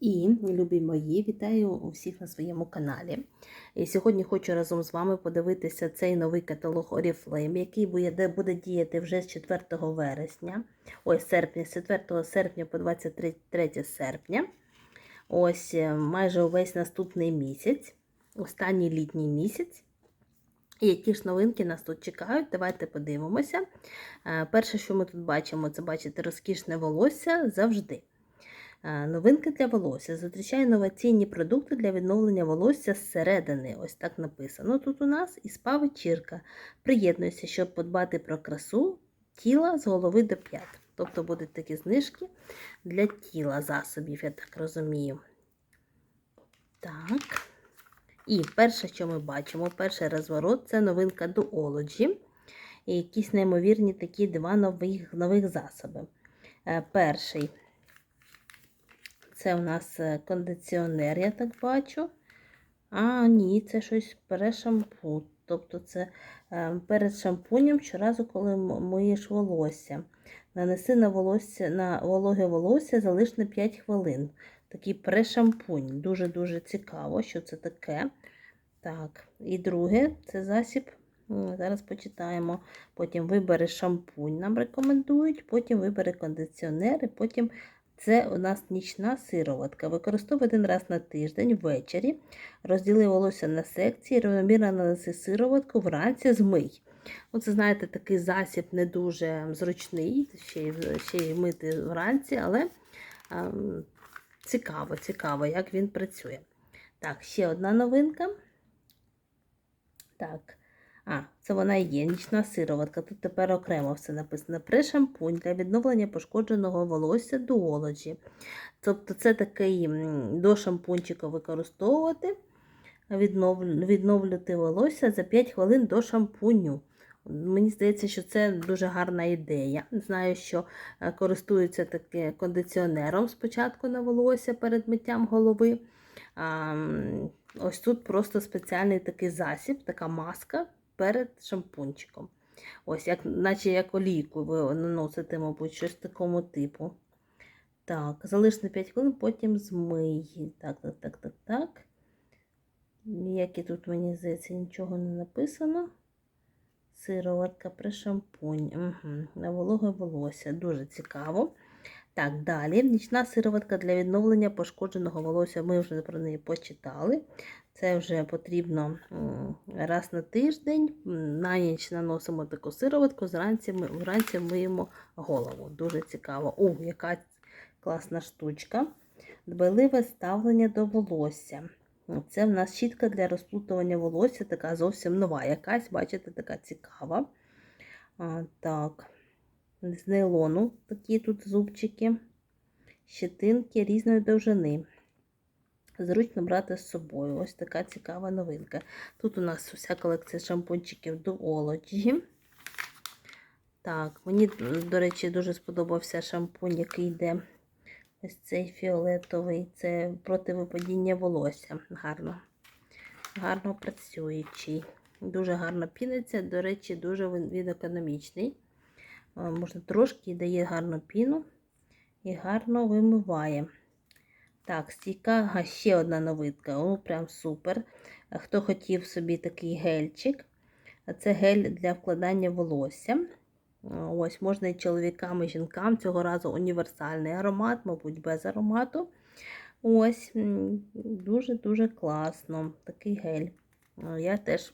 І, любі мої, вітаю усіх на своєму каналі. І сьогодні хочу разом з вами подивитися цей новий каталог Oriflame, який буде, буде діяти вже з 4 вересня, ой, серпня, з 4 серпня по 23 серпня. Ось е, майже увесь наступний місяць, останній літній місяць. І які ж новинки нас тут чекають, давайте подивимося. Е, Перше, що ми тут бачимо, це бачите розкішне волосся завжди. Новинки для волосся. Зустрічає інноваційні продукти для відновлення волосся зсередини. Ось так написано тут у нас і спа-вечірка. Приєднуйся, щоб подбати про красу тіла з голови до п'ят. Тобто будуть такі знижки для тіла засобів, я так розумію. Так. І перше, що ми бачимо, перший розворот це новинка Duology. І якісь неймовірні такі два нових, нових засоби. Е, Перший це у нас е, кондиціонер, я так бачу. А, ні, це щось перешампу. Тобто це е, перед шампунем щоразу, коли миєш волосся. Нанеси на волосся, на вологе волосся, залиш на 5 хвилин. Такий прешампунь. Дуже-дуже цікаво, що це таке. Так, і друге, це засіб. Зараз почитаємо. Потім вибери шампунь, нам рекомендують, потім вибери кондиціонер, і потім це у нас нічна сироватка. Використовуй один раз на тиждень ввечері. Розділи волосся на секції, рівномірно нанеси сироватку, вранці змий. Оце, знаєте, такий засіб не дуже зручний, ще й, ще й мити вранці, але ем, цікаво, цікаво, як він працює. Так, ще одна новинка. Так. А, це вона і сироватка. Тут тепер окремо все написано. Прешампунь для відновлення пошкодженого волосся дуологі. Тобто це такий до шампунчика використовувати, віднов- відновлювати волосся за 5 хвилин до шампуню. Мені здається, що це дуже гарна ідея. Знаю, що е, користуються таке кондиціонером спочатку на волосся перед миттям голови. Ось тут просто спеціальний такий засіб, така маска перед шампунчиком. Ось, як, наче як олійку ви наносите, мабуть, щось такому типу. Так, залиш на 5 хвилин, потім змий. Так, так, так, так, так. Ніякі тут, мені здається, нічого не написано. Сироватка при шампунь. Угу. На вологе волосся. Дуже цікаво. Так, далі. Нічна сироватка для відновлення пошкодженого волосся. Ми вже про неї почитали. Це вже потрібно раз на тиждень. На ніч наносимо таку сироватку, зранці ми, вранці миємо голову. Дуже цікаво. О, яка класна штучка. Дбайливе ставлення до волосся. Це в нас щітка для розплутування волосся, така зовсім нова. Якась, бачите, така цікава. А, так, з нейлону такі тут зубчики, щетинки різної довжини. Зручно брати з собою. Ось така цікава новинка. Тут у нас вся колекція шампунчиків Duology. Так, мені, до речі, дуже сподобався шампунь, який йде ось цей фіолетовий. Це проти випадіння волосся. Гарно. Гарно працюючий. Дуже гарно піниться. До речі, дуже він економічний. Можна трошки дає гарну піну і гарно вимиває. Так, стійка, ага, ще одна новинка. О, прям супер. Хто хотів собі такий гельчик, це гель для вкладання волосся. Ось, можна і чоловікам, і жінкам. Цього разу універсальний аромат, мабуть, без аромату. Ось, дуже-дуже класно. Такий гель. Я теж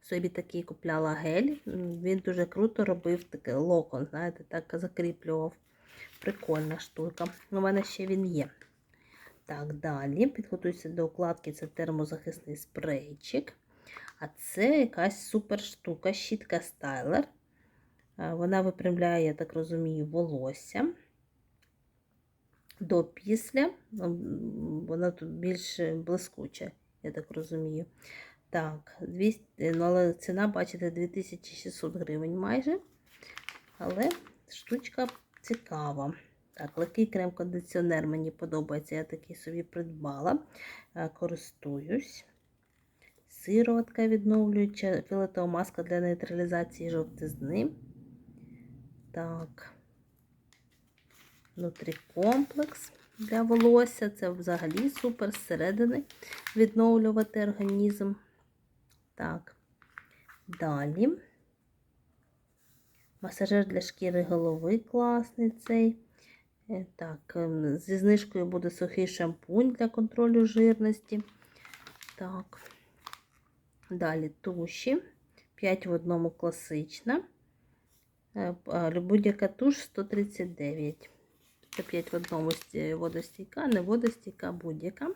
собі такий купляла гель. Він дуже круто робив такий локон, знаєте, так закріплював. Прикольна штука. У мене ще він є. Так, далі підготуйся до укладки, це термозахисний спрейчик. А це якась супер штука, щітка стайлер. Е, Вона випрямляє, я так розумію, волосся. До після. Вона тут більш блискуча, я так розумію. Так, 200, ну, але ціна, бачите, 2600 гривень майже. Але штучка цікава. Так, легкий крем-кондиціонер мені подобається. Я такий собі придбала. Е, Користуюсь. Сироватка відновлююча, фіолетова маска для нейтралізації жовтизни. Так. Нутрікомплекс. для волосся. Це взагалі супер зсередини відновлювати організм. Так, далі. Масажер для шкіри голови класний цей. Е, Так, ем, зі знижкою буде сухий шампунь для контролю жирності. Так. Далі туші. 5 в одному класична. Е, Будь-яка туш 139. Це 5 в одному сті- водостійка, не водостійка, будь-яка.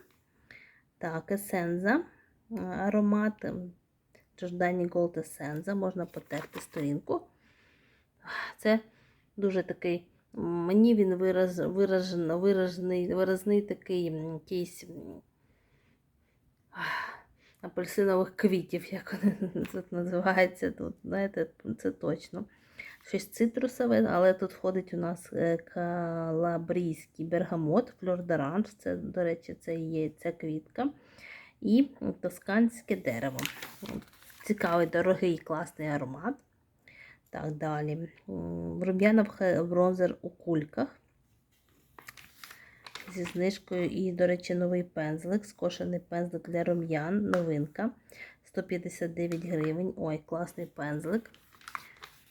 Так, есенза. е, Аромат. Джордані Gold Есенза. Можна потерти сторінку. Це дуже такий. Мені він вираз, виражено, виражений, виразний такий якийсь апельсинових квітів, як вони тут називається тут. Знаєте, це точно. Щось цитрусове, але тут входить у нас е, калабрійський бергамот, фльор-доранж, це, до речі, це є ця квітка. І тосканське дерево. Цікавий, дорогий, класний аромат. Так, далі. М, бронзер у кульках. Зі знижкою і, до речі, новий пензлик. Скошений пензлик для рум'ян. Новинка. 159 гривень. Ой, класний пензлик.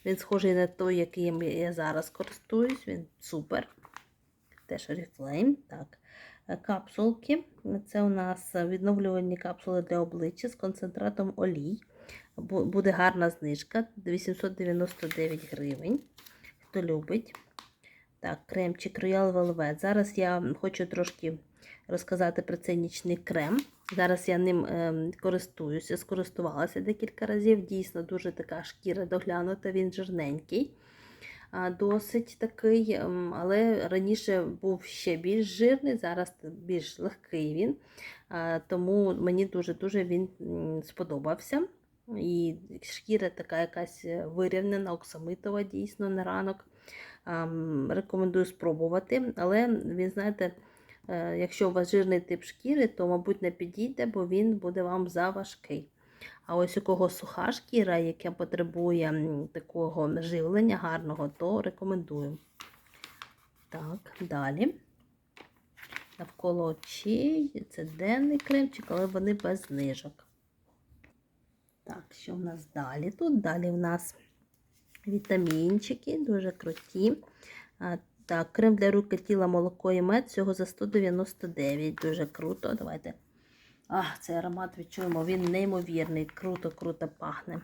Він схожий на той, яким я зараз користуюсь. Він супер. Теж Oriflame. Так. Е, Капсулки. Це у нас відновлювальні капсули для обличчя з концентратом олій. Бу- Буде гарна знижка 899 гривень. Хто любить. Так, кремчик Royal Velvet. Зараз я хочу трошки розказати про цей нічний крем. Зараз я ним ем, користуюся, скористувалася декілька разів. Дійсно, дуже така шкіра доглянута, він жирненький. Досить такий, ем, але раніше був ще більш жирний, зараз більш легкий він. Тому мені дуже-дуже він сподобався. І шкіра така якась вирівнена, оксамитова, дійсно, на ранок. Рекомендую спробувати, але він, знаєте, е, якщо у вас жирний тип шкіри, то, мабуть, не підійде, бо він буде вам заважкий. А ось у кого суха шкіра, яка потребує такого живлення гарного, то рекомендую. Так, далі. Навколо очей, це денний кремчик, але вони без знижок. Так, що в нас далі? Тут далі в нас вітамінчики, дуже круті. Так, крем для рук і тіла, молоко і мед, всього за 199. Дуже круто. Давайте. Ах, цей аромат відчуємо, він неймовірний, круто-круто пахне.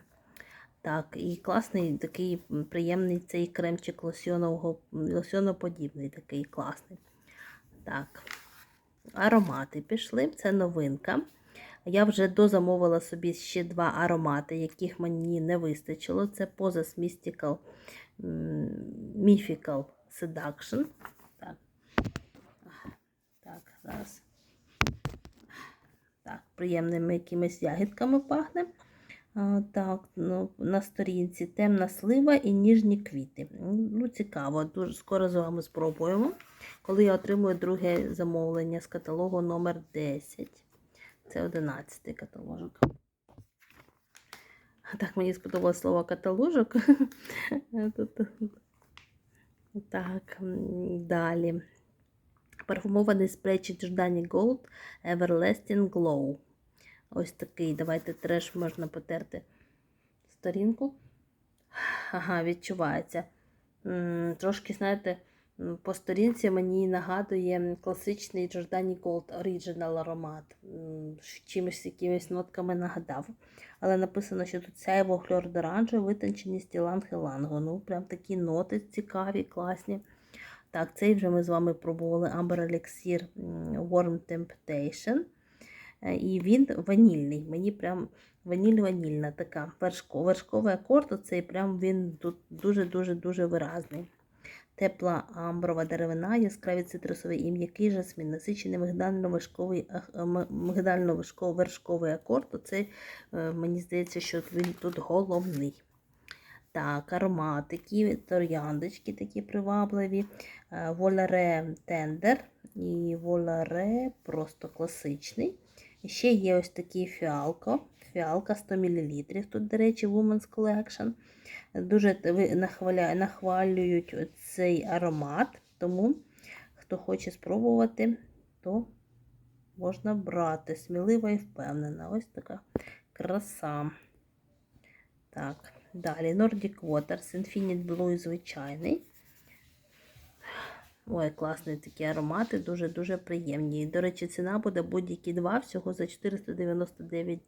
Так, і класний такий приємний цей кремчик лосьоноподібний, такий класний. Так, аромати пішли, це новинка. Я вже дозамовила собі ще два аромати, яких мені не вистачило. Це Pozas Mystical Mythical Seduction. Так, так зараз. Так, приємними якимись ягідками пахне. А, так, ну, на сторінці темна слива і ніжні квіти. Ну, цікаво, дуже скоро з вами спробуємо. Коли я отримую друге замовлення з каталогу номер 10. Це 11 каталожок. Так, мені сподобалось слово каталожок. Так, далі. Парфумований спрей Giordani Gold Everlasting Glow. Ось такий. Давайте треш можна потерти сторінку. Ага, відчувається. Трошки, знаєте, по сторінці мені нагадує класичний Giordani Gold Original аромат. Чимось якимись нотками нагадав. Але написано, що тут сяйво хлор доранжу, витонченість іланг-ілангу. Ну, прям такі ноти цікаві, класні. Так, цей вже ми з вами пробували Amber Elixir Warm Temptation. Е, І він ванільний. Мені прям ваніль-ванільна така вершко, вершковий акорд, оцей прям він тут дуже-дуже-дуже виразний. Тепла амброва деревина, яскраві цитрусовий і м'який жасмін, насичений м- мигдально-вершковий акорд. Оце, е, мені здається, що він тут головний. Так, ароматики, трояндочки такі привабливі. Е, Воларе тендер і воларе просто класичний. Ще є ось такий фіалко. Фіалка 100 мл. Тут, до речі, Women's Collection. Дуже нахвалюють цей аромат. Тому хто хоче спробувати, то можна брати. Смілива і впевнена. Ось така краса. Так, далі Nordic Waters, Infinite Blue звичайний. Ой, класні такі аромати, дуже-дуже приємні. І, до речі, ціна буде будь-які два, всього за 499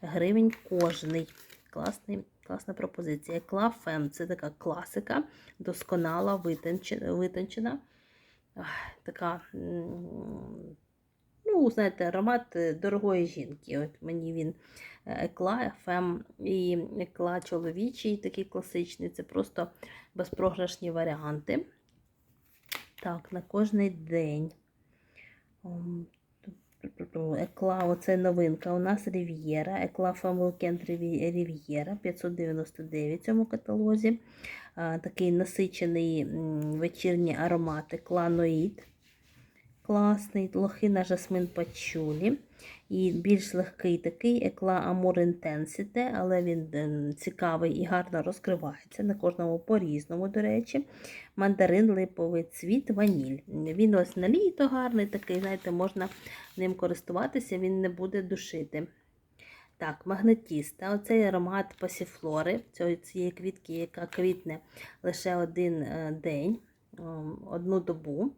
гривень кожний. Класний, класна пропозиція. Клафем це така класика, досконала, витончена. Така, ну, знаєте, аромат е, дорогої жінки. От мені він екла, фем і екла чоловічий, такий класичний. Це просто безпрограшні варіанти. Так, на кожний день. Екла, оце новинка. У нас Рів'єра. Екла Ріві- Рів'єра 599 в цьому каталозі. Такий насичений вечірній аромат Екла Ноїд. Класний. Лохина жасмин пачулі. І більш легкий такий екла Amor Intensity, але він ем, цікавий і гарно розкривається. На кожному по-різному, до речі. Мандарин, липовий цвіт, ваніль. Він ось на літо гарний, такий, знаєте, можна ним користуватися, він не буде душити. Так, магнетіста. Оцей аромат пасіфлори, цієї квітки, яка квітне лише один е, день, одну добу.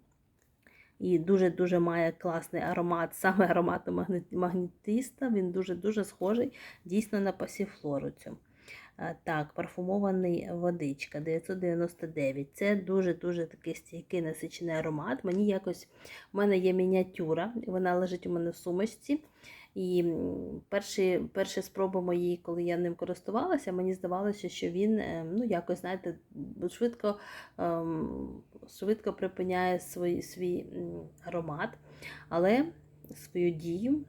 І дуже-дуже має класний аромат, саме аромат магнітиста. Він дуже-дуже схожий дійсно на пасіфлору цю. Так, парфумований водичка 999. Це дуже-дуже такий стійкий насичений аромат. Мені якось в мене є мініатюра, вона лежить у мене в сумочці. І перші, перші спроби мої, коли я ним користувалася, мені здавалося, що він е, ну, якось, знаєте, швидко, ем, швидко припиняє свій, свій аромат, але свою дію.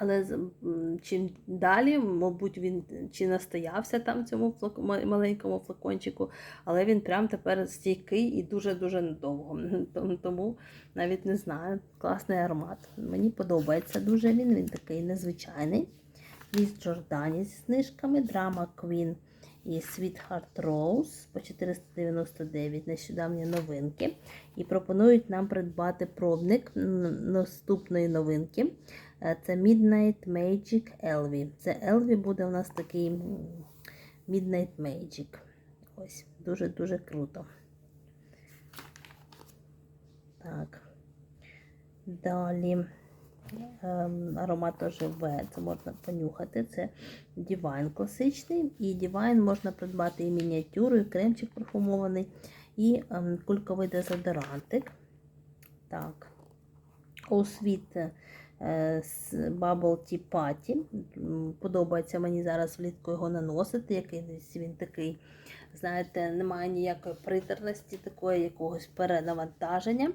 Але чим далі, мабуть, він чи настоявся там в цьому маленькому флакончику, але він прям тепер стійкий і дуже-дуже надовго. Тому- навіть не знаю, класний аромат. Мені подобається дуже він, він такий незвичайний. Міс Джордані зі знижками, Drama Queen і Sweetheart Rose по 499 нещодавні новинки. І пропонують нам придбати пробник наступної новинки. Е, Це Midnight Magic Elvie. Це Elvie буде у нас такий Midnight Magic. Ось, дуже-дуже круто. Так. Далі. Ем, аромат оживе, це можна понюхати. Це Divine класичний. І Divine можна придбати і мініатюру, і кремчик парфумований, і ем, кульковий дезодорантик. Так. Освіт е, з Bubble Tea Party. Подобається мені зараз влітку його наносити. Якийсь він такий, знаєте, немає ніякої притерності, такої якогось перенавантаження.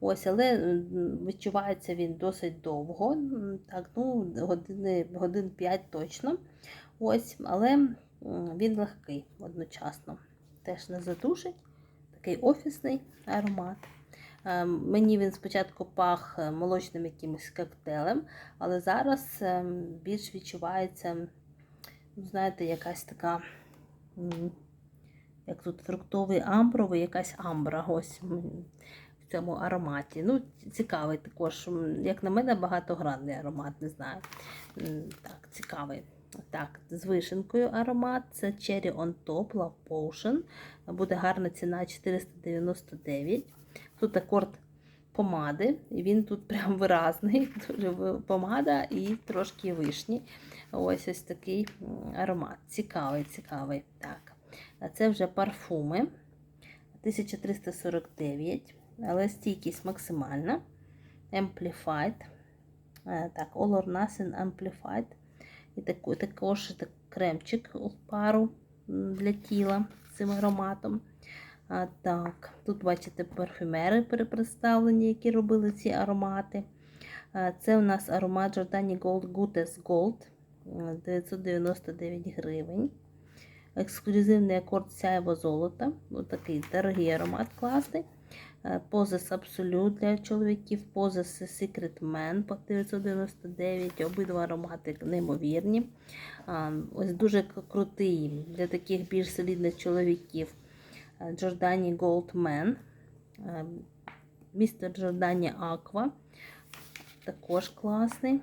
Ось, але відчувається він досить довго. Так, ну, години, годин 5 точно. Ось, але він легкий одночасно. Теж не задушить. Такий офісний аромат. Е, Мені він спочатку пах е, молочним якимось коктейлем, але зараз е, більш відчувається, ну, знаєте, якась така, як тут фруктовий амбровий, якась амбра. Ось в цьому ароматі. Ну, цікавий також, як на мене, багатогранний аромат, не знаю. Так, цікавий. Так, з вишенкою аромат. Це Cherry on Top Love Potion. Буде гарна ціна 499. Тут акорд помади, він тут прям виразний. Дуже помада і трошки вишні. Ось ось такий аромат. Цікавий, цікавий. Так. А це вже парфуми. 1349, але стійкість максимальна. Amplified. Е, Так, All or Nothing Amplified. І також так, кремчик в пару для тіла цим ароматом. А, так, тут бачите парфюмери перепредставлені, які робили ці аромати. А, це у нас аромат Giordani Gold Gutes Gold е, 999 гривень. Ексклюзивний акорд сяйво золота. Ось такий дорогий аромат класний. Позис Absolute для чоловіків, Позис Secret Man по 999. Обидва аромати неймовірні. Ось дуже крутий для таких більш солідних чоловіків. Gold Man. Е, містер Джордані Аква. Також класний.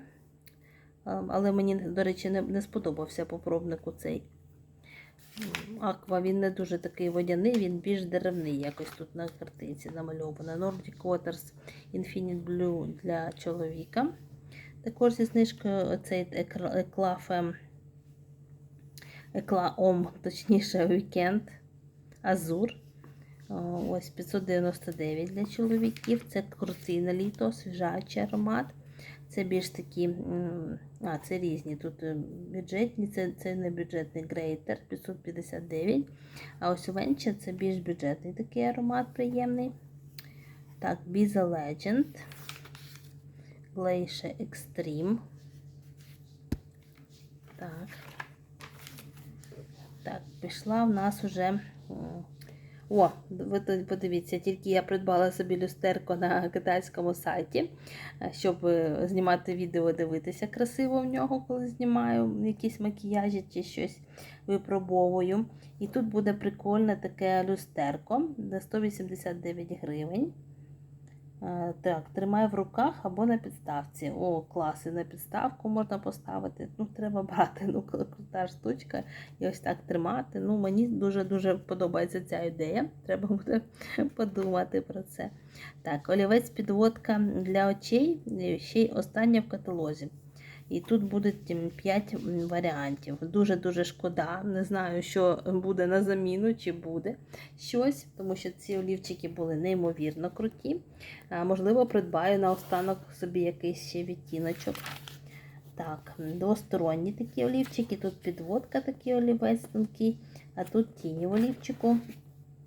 Але мені, до речі, не, не сподобався по пробнику цей. Аква, він не дуже такий водяний, він більш деревний, якось тут на картинці намальовано. Nordic Waters Infinite Blue для чоловіка. Також зі знижкою оцей еклафе, еклаом, точніше, вікенд Азур. Ось 599 для чоловіків. Це на літо, освіжаючий аромат. Це більш такі, а, це різні. Тут е, бюджетні, це, це не бюджетний грейтер 559. А ось Венча це більш бюджетний такий аромат приємний. Так, Biza Legend. Glacier Extreme. Так. Так, пішла в нас уже. О, ви тут подивіться, тільки я придбала собі люстерко на китайському сайті, е, щоб е, знімати відео, дивитися красиво в нього, коли знімаю якісь макіяжі чи щось випробовую. І тут буде прикольне таке люстерко за 189 гривень. Е, Так, тримай в руках або на підставці. О, клас, і на підставку можна поставити. Ну, треба брати. Ну, крута штучка. І ось так тримати. Ну, мені дуже-дуже подобається ця ідея. Треба буде подумати про це. Так, олівець підводка для очей. Ще й остання в каталозі. І тут буде 5 варіантів. Дуже-дуже шкода. Не знаю, що буде на заміну, чи буде щось, тому що ці олівчики були неймовірно круті. Можливо, придбаю на останок собі якийсь ще відтіночок. Так, двосторонні такі олівчики. Тут підводка такий олівець тонкий, а тут тіні в олівчику.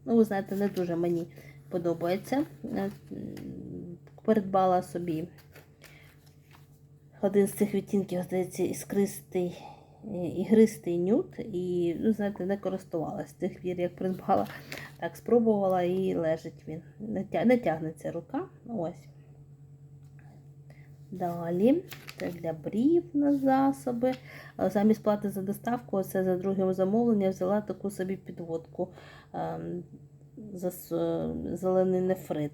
Ну, ви знаєте, не дуже мені подобається. Е, м, Придбала собі один з цих відтінків, здається, іскристий, е, ігристий нюд. І, ну, знаєте, не користувалася з тих пір, як придбала. Так, спробувала і лежить він. Не тя- не тягнеться рука. Ось. Далі, це для брів на засоби. А Замість плати за доставку, це за другим замовленням, взяла таку собі підводку ем, за зелений нефрит.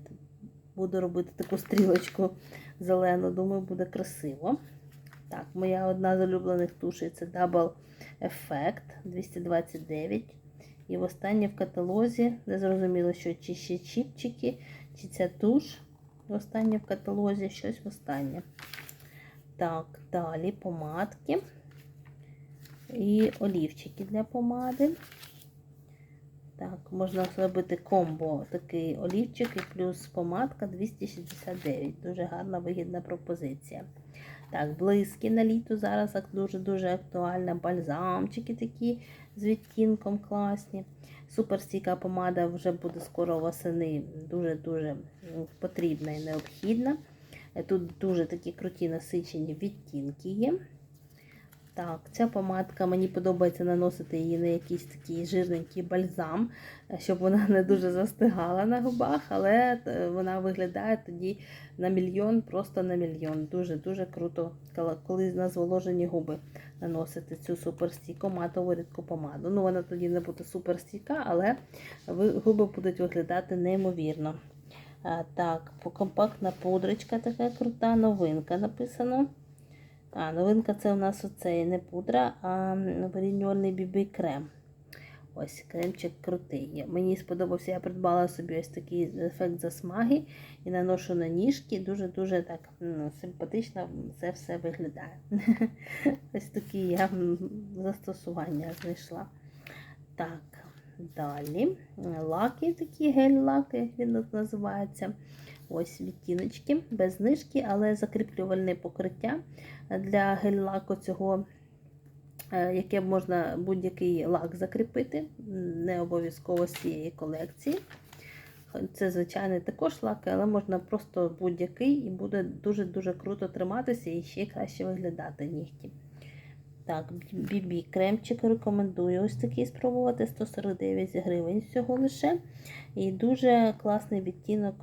Буду робити таку стрілочку зелену, думаю, буде красиво. Так, моя одна з улюблених тушей це Double Effect 229. І в останнє в каталозі, не зрозуміло, що чи ще чіпчики, чи ця туш. Останнє в каталозі, щось в останнє. Так, далі помадки і олівчики для помади. Так, можна зробити комбо такий олівчик і плюс помадка 269. Дуже гарна вигідна пропозиція. Так, блиски на літо зараз дуже-дуже актуальна. Бальзамчики такі з відтінком класні. Суперстійка помада вже буде скоро восени. Дуже-дуже потрібна і необхідна. Тут дуже такі круті насичені відтінки є. Так, ця помадка мені подобається наносити її на якийсь такий жирненький бальзам, е, щоб вона не дуже застигала на губах, але е, вона виглядає тоді на мільйон, просто на мільйон. Дуже-дуже круто, коли- на зволожені губи наносити цю суперстійку матову рідку помаду. Ну, вона тоді не буде суперстійка, але губи будуть виглядати неймовірно. Так, компактна пудрочка така крута, новинка написано. А, новинка це у нас оцей не пудра, а вирівнювальний бібі крем. Ось кремчик крутий. Мені сподобався, я придбала собі ось такий ефект засмаги і наношу на ніжки. Дуже-дуже так симпатично це все виглядає. Ось такі я застосування знайшла. Так, далі. Лаки, такі гель-лаки, він називається. Ось відтіночки, без знижки, але закріплювальне покриття для гель-лаку цього, е, яке можна будь-який лак закріпити, не обов'язково з цієї колекції. Це звичайний також лак, але можна просто будь-який і буде дуже-дуже круто триматися і ще краще виглядати нігті. Так, бібі кремчик рекомендую ось такий спробувати 149 гривень всього лише. І дуже класний відтінок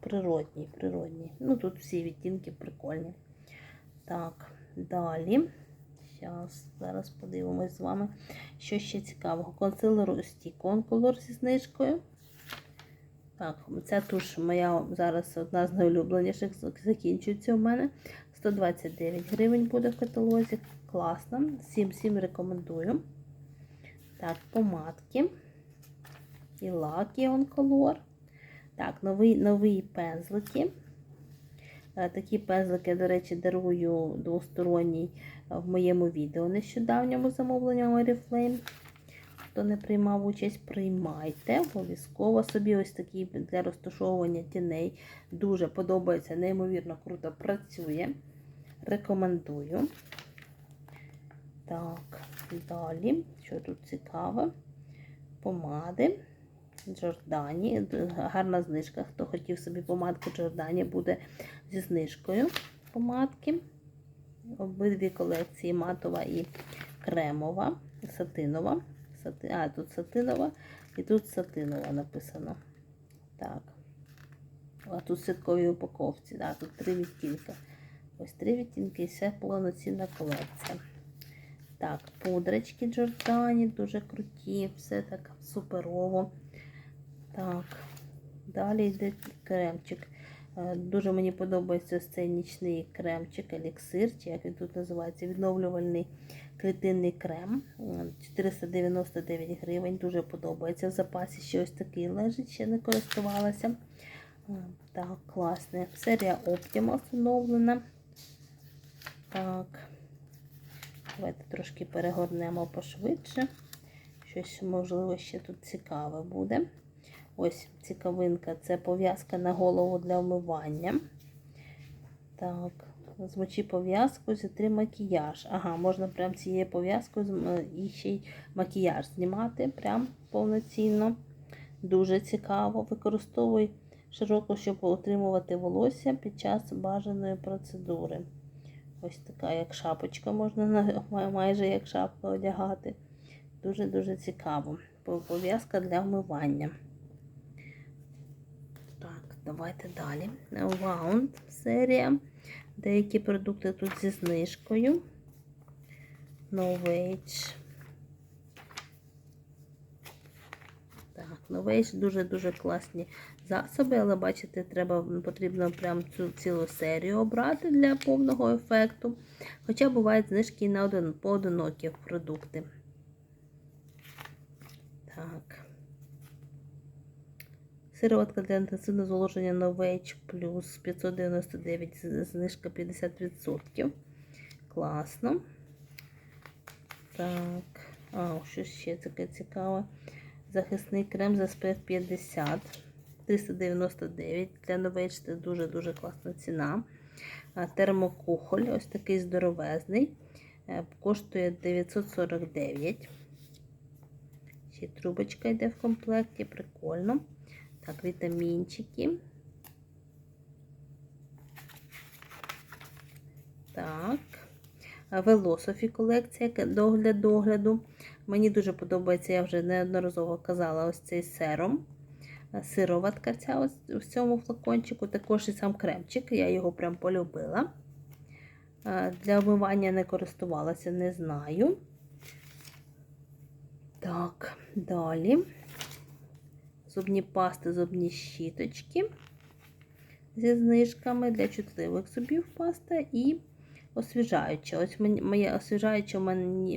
природній. природній. Ну, тут всі відтінки прикольні. Так, далі. Щас, зараз подивимось з вами, що ще цікавого. Консилер Стікон Color зі знижкою. Так, ця туш моя зараз одна з найулюбленіших, закінчується у мене. 129 гривень буде в каталозі. Класно. Всім всім рекомендую. Так, помадки. І лак Іон Color. Так, новий, нові пензлики. Е, Такі пензлики, до речі, дарую двосторонній е, в моєму відео нещодавньому замовленню Oriflame. Хто не приймав участь, приймайте. Обов'язково собі ось такий для розташовування тіней. Дуже подобається, неймовірно круто працює. Рекомендую. Так, далі, що тут цікаве? Помади. Джордані. Гарна знижка. Хто хотів собі помадку Джордані, буде зі знижкою помадки. Обидві колекції матова і кремова, сатинова. Сати... А, тут сатинова і тут сатинова написано. Так. А тут в сітковій упаковці. Да, тут три відтінки. Ось три відтінки і все повноцінна колекція. Так, пудрочки Джордані, дуже круті, все так суперово. Так, далі йде кремчик. Е, Дуже мені подобається цей нічний кремчик, еліксир, чи як він тут називається, відновлювальний клітинний крем. Е, 499 гривень. Дуже подобається. В запасі ще ось такий лежить, ще не користувалася. Е, Так, класне. Серія Optima встановлена. Так. Давайте трошки перегорнемо пошвидше. Щось, можливо, ще тут цікаве буде. Ось цікавинка це пов'язка на голову для вмивання. Так, змочи пов'язку, зітри макіяж. Ага, можна прям цією пов'язкою і ще й макіяж знімати прям повноцінно. Дуже цікаво. Використовуй широко, щоб утримувати волосся під час бажаної процедури. Ось така, як шапочка, можна майже як шапка одягати. Дуже-дуже цікаво. Пов'язка для вмивання. Давайте далі. Wound серія. Деякі продукти тут зі знижкою. Novage. Так, Novage дуже-дуже класні засоби, але бачите, треба, потрібно прям цю цілу серію обрати для повного ефекту. Хоча бувають знижки на один, поодинокі продукти. Так. Сироватка для інтенсивного зволоження Novage плюс 599, знижка 50%. Класно. Так, а, що ще таке цікаве. Захисний крем за SPF 50. 399 для Novage це дуже-дуже класна ціна. Термокухоль, ось такий здоровезний. е, Коштує 949. Ще трубочка йде в комплекті, прикольно. Так, вітамінчики. Так. Велософі колекція для догляду. Мені дуже подобається, я вже неодноразово казала, ось цей серум. Сироватка ця ось в цьому флакончику. Також і сам кремчик. Я його прям полюбила. Для вмивання не користувалася, не знаю. Так, далі. Зубні пасти, зубні щіточки зі знижками для чутливих зубів паста і освіжаюча. Ось моя освіжаюча в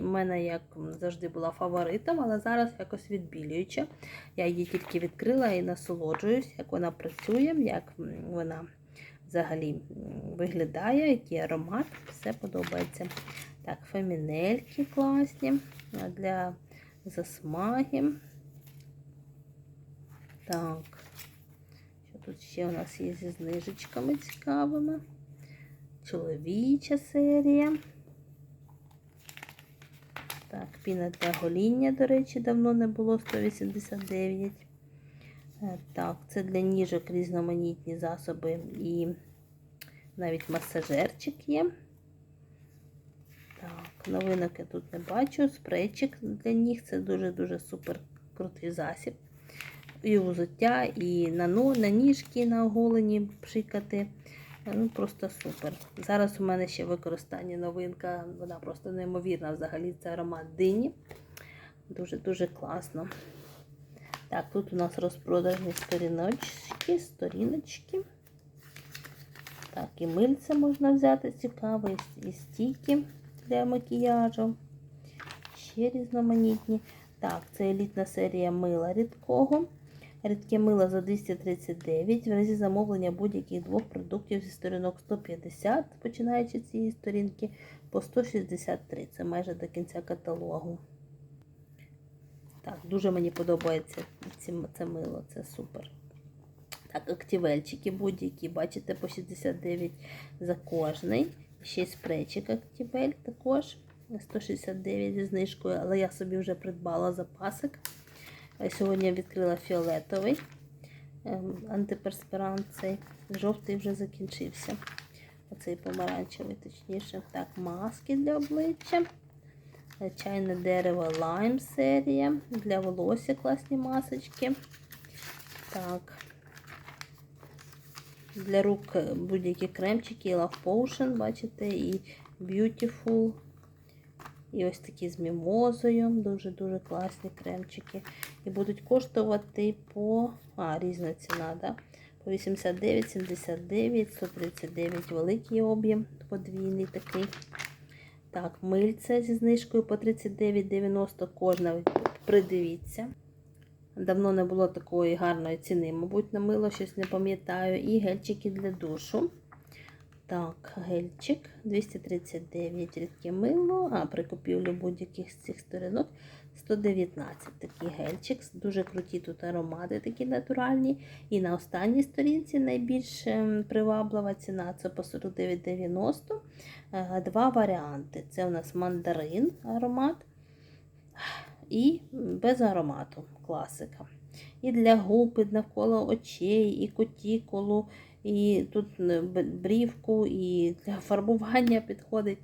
мене, як завжди була фаворитом, але зараз якось відбілююча. Я її тільки відкрила і насолоджуюсь, як вона працює, як вона взагалі виглядає, який аромат. Все подобається. Так, фемінельки класні для засмаги. Так, що тут ще у нас є зі знижечками цікавими? Чоловіча серія. Так, піна для гоління, до речі, давно не було 189. Е, Так, це для ніжок різноманітні засоби і навіть масажерчик є. Так, новинок я тут не бачу. Спрейчик для ніг це дуже-дуже супер крутий засіб. І взуття, і на, на ніжки на оголені пшикати. Ну, просто супер. Зараз у мене ще використання новинка, вона просто неймовірна взагалі. Це аромат дині. Дуже-дуже класно. Так, тут у нас розпродажні сторіночки, сторіночки. Так, і мильце можна взяти цікаве, і стійки для макіяжу. Ще різноманітні. Так, це елітна серія мила рідкого. Рідке мило за 239. В разі замовлення будь-яких двох продуктів зі сторінок 150, починаючи з цієї сторінки, по 163. Це майже до кінця каталогу. Так, дуже мені подобається це мило, це супер. Так, активельчики будь-які, бачите, по 69 за кожний. Ще й спрейчик активель також 169 зі знижкою, але я собі вже придбала запасик. А Сьогодні я відкрила фіолетовий ем, антиперспірант цей. Жовтий вже закінчився. Оцей помаранчевий, точніше. Так, маски для обличчя. Е, Чайне дерево лайм серія. Для волосся класні масочки. Так. Для рук е, будь-які кремчики, і Love Potion, бачите, і Beautiful. І ось такі з мімозою. Дуже-дуже класні кремчики. І будуть коштувати по. А, різна ціна, да? По 89, 79, 139 великий об'єм, подвійний такий. Так, мильце зі знижкою по 39,90 кожна. Придивіться. Давно не було такої гарної ціни, мабуть, на мило, щось не пам'ятаю. І гельчики для душу. Так, гельчик 239 рідке мило, а при купівлі будь-яких з цих сторінок 119 такий гельчик. Дуже круті тут аромати, такі натуральні. І на останній сторінці найбільш ем, приваблива ціна це по 49,90. Е, Два варіанти. Це у нас мандарин аромат і без аромату класика. І для губ, і навколо очей, і кутікулу, і тут е, брівку, і для фарбування підходить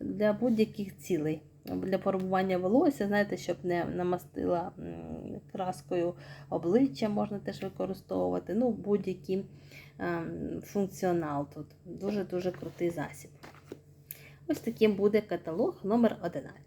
для будь-яких цілей. Для фарбування волосся, знаєте, щоб не намастила краскою обличчя, можна теж використовувати. Ну, будь-який ем, функціонал тут. Дуже-дуже крутий засіб. Ось таким буде каталог номер 11.